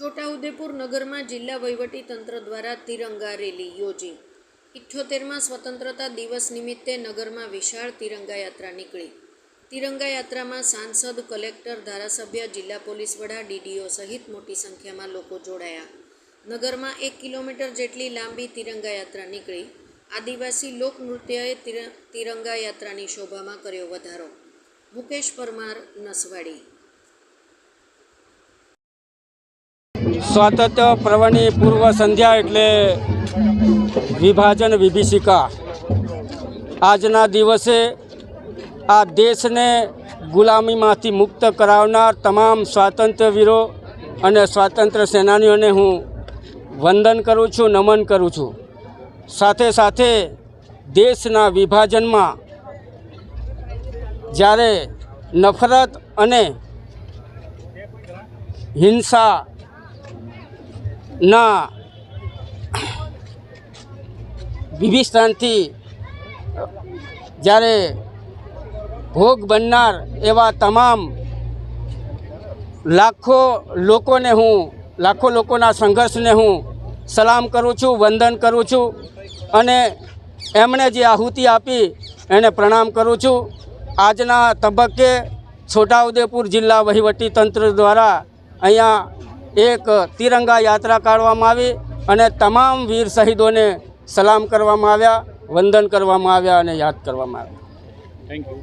છોટાઉદેપુર નગરમાં જિલ્લા વહીવટી તંત્ર દ્વારા તિરંગા રેલી યોજી. ઇઠ્યોતેરમાં સ્વતંત્રતા દિવસ નિમિત્તે નગરમાં વિશાળ તિરંગા યાત્રા નીકળી. તિરંગા યાત્રામાં સાંસદ, કલેક્ટર, ધારાસભ્ય, જિલ્લા પોલીસ વડા, ડીડીઓ સહિત મોટી સંખ્યામાં લોકો જોડાયા. નગરમાં એક કિલોમીટર જેટલી લાંબી તિરંગા યાત્રા નીકળી. આદિવાસી લોકનૃત્યએ તિર- તિરંગા યાત્રાની શોભામાં કર્યો વધારો. મુકેશ પરમાર, નસવાડી. સ્વાતંત્ર્ય પર્વની પૂર્વ સંધ્યા એટલે વિભાજન વિભીષિકા. આજના દિવસે આ દેશને ગુલામીમાંથી મુક્ત કરાવનાર તમામ સ્વાતંત્ર્ય વીરો અને સ્વાતંત્ર્ય સેનાનીઓને હું વંદન કરું છું, નમન કરું છું. સાથે સાથે દેશના વિભાજનમાં જ્યારે નફરત અને હિંસા ના વિભીષણથી જ્યારે ભોગ બનનાર એવા તમામ લાખો લોકોને હું, લાખો લોકોના સંઘર્ષને હું સલામ કરું છું, વંદન કરું છું અને એમણે જે આહુતિ આપી એને પ્રણામ કરું છું. આજના તબક્કે છોટાઉદેપુર જિલ્લા વહીવટી તંત્ર દ્વારા અહીંયા એક તિરંગા યાત્રા કાઢવામાં આવી અને તમામ વીર શહીદોને સલામ કરવામાં આવ્યા, વંદન કરવામાં આવ્યા અને યાદ કરવામાં આવ્યા. Thank you